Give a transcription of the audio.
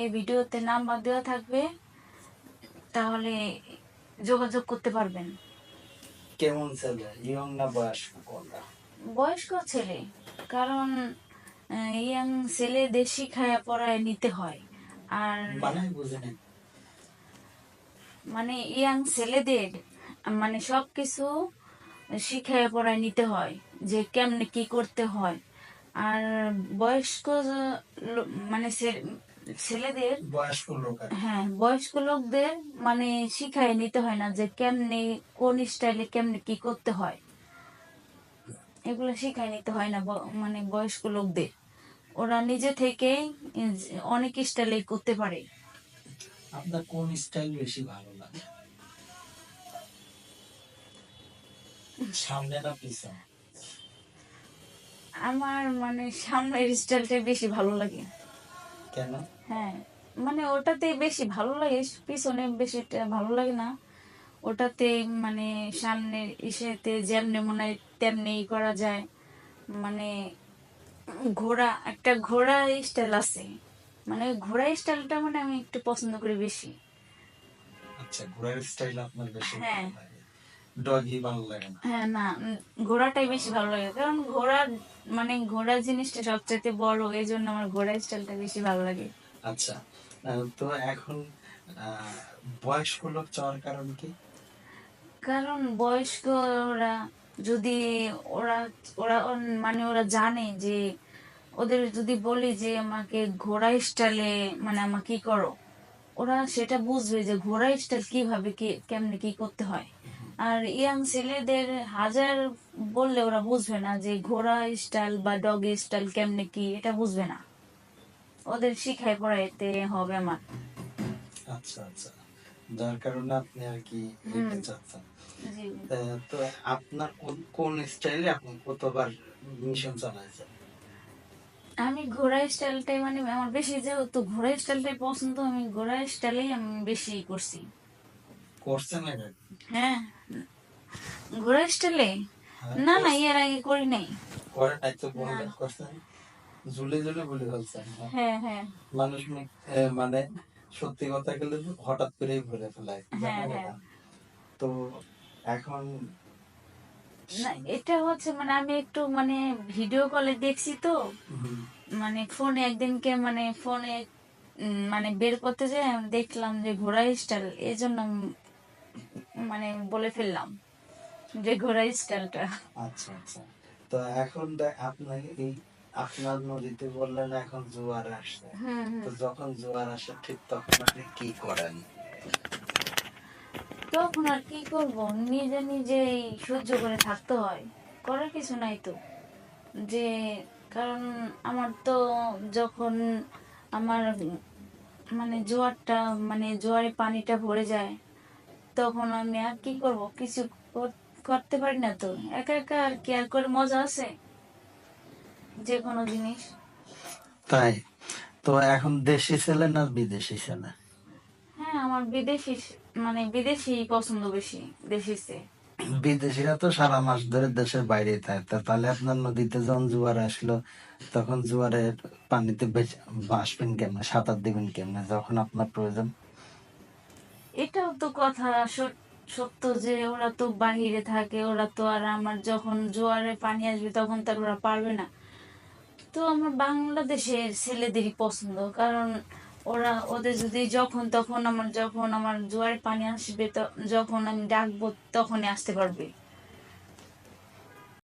এই ভিডিওতে নাম্বার দেওয়া থাকবে তাহলে যোগাযোগ করতে পারবেন। কেমন ছেলে? ইয়ং না বয়স্ক কোনটা? বয়স্ক ছেলে কারণ ইয়াং ছেলে দেশি খায়া পড়ায় নিতে হয়। আর মানে বুঝিনি মানে ইয়াং ছেলেদের মানে সব কিছু শিখায় পড়ায় নিতে হয় যে কেমনে কি করতে হয়। আর বয়স্ক মানে ছেলেদের বয়স্ক লোক হ্যাঁ বয়স্ক লোকদের মানে শিখায় নিতে হয় না যে কেমনে কোন স্টাইলে কেমনে কি করতে হয়। এগুলো শিখায় নিতে হয় না মানে বয়স্ক লোকদের। ওরা নিজে থেকেই অনেক স্টাইলে করতে পারে। আপনার কোন স্টাইল বেশি ভালো লাগে? সামনে না পিছনে? আমার মানে সামনের স্টাইলটা বেশি ভালো লাগে। কেন? হ্যাঁ মানে ওটাতে বেশি ভালো লাগে পিছনে বেশি ভালো লাগে না। ওটাতে মানে সামনের ইসেতে যেমনি মনে হয় তেমনি করা যায়। মানে ঘোড়া একটা ঘোড়া স্টাইল আছে। মানে ঘোড়া স্টাইলটা মানে আমি একটু পছন্দ করি বেশি। আচ্ছা ঘোড়ার স্টাইল আপনার বেশি হ্যাঁ। ডগি ভালো লাগে না? হ্যাঁ না ঘোড়াটাই বেশি ভালো লাগে। কারণ ঘোড়া মানে ঘোড়া জিনিসটা সবচেয়ে বড় এই জন্য আমার ঘোড়া স্টাইলটা বেশি ভালো লাগে। আচ্ছা তো এখন বয়স্ক লোক চাওয়ার কারণ কি? কারণ বয়স্করা যদি ওরা ওরা মানে ওরা জানে যে ওদের যদি বলি যে আমাকে ঘোড়া স্টাইলে মানে আমাকে কি করো, ওরা সেটা বুঝবে যে ঘোড়া স্টাইল কীভাবে কি, কেমনে কি করতে হয়। আর ইয়াং ছেলেদের হাজার বললে ওরা বুঝবে না যে ঘোড়া স্টাইল বা ডগ স্টাইল কেমনে কি, এটা বুঝবে না। ওদের শিখায় পড়াইতে হবে আমার। আচ্ছা আচ্ছা। যার কারণে আপনি আর কি এটা চাচ্ছেন। তো আপনার কোন- স্টাইলে আপনি কতবার মিশন চালাইছেন? আমি ঘোড়া স্টাইলটাই মানে আমার বেশি যেহেতু ঘোড়া স্টাইলটাই পছন্দ আমি ঘোড়া স্টাইলেই আমি বেশি করছি। করছেন আগে? হ্যাঁ। ঘোড়া স্টাইলে? হ্যাঁ, না না এর আগে করি নাই। করে নাই তো বললেন করছেন? ঝুলে ঝুলে বলে ফেলছেন হ্যাঁ। হ্যাঁ। মানুষ মানে সত্যি কথা গেলে হঠাৎ করেই ভরে ফেলায়। হ্যাঁ? তো এখন এটা হচ্ছে মানে আমি একটু মানে ভিডিও কলে দেখছি তো। মানে ফোনে একদিনকে মানে ফোনে মানে বের করতে যাই আমি দেখলাম যে ঘোড়া স্টাইল এই জন্য মানে বলে ফেললাম যে ঘোড়া স্টাইলটা আচ্ছা আচ্ছা। তো এখন আপনার এই আপনার নদীতে বললেন এখন জোয়ার আসছে। হুম হুম তো যখন জোয়ার আসে ঠিক তখন আপনি কি করেন? তখন আর কি করব? নিজে নিজেই সহ্য করে থাকতে হয়। করার কিছু নাই তো। যে কারণ আমার তো যখন আমার মানে জোয়ারটা মানে জোয়ারে পানিটা ভরে যায় তখন আমি আর কি করব? কিছু করতে পারি না তো। একা একা আর কি আর করে মজা আছে? যে কোনো জিনিস। তাই? তো এখন দেশি ছেলে না বিদেশি ছেলে? হ্যাঁ আমার বিদেশি মানে বিদেশি পছন্দ বেশি দেশি চেয়ে বিদেশিরা তো সারা মাস ধরে দেশের বাইরে থাকে। তাহলে আপনার নদীতে যখন জোয়ার আসলো তখন জোয়ারের পানিতে বেঁচে- ভাসবেন কেমনে? সাঁতার দিবেন কেমনে? যখন আপনার প্রয়োজন। এটাও তো কথা সত্য যে ওরা তো বাহিরে থাকে ওরা তো আর আমার যখন জোয়ারে পানি আসবে তখন তার ওরা পারবে না। তো আমার বাংলাদেশের ছেলেদেরই পছন্দ, কারণ ওরা, ওদের যদি যখন তখন আমার, যখন আমার জোয়ারে পানি আসবে, তো, যখন আমি ডাকবো, তখনই আসতে পারবে।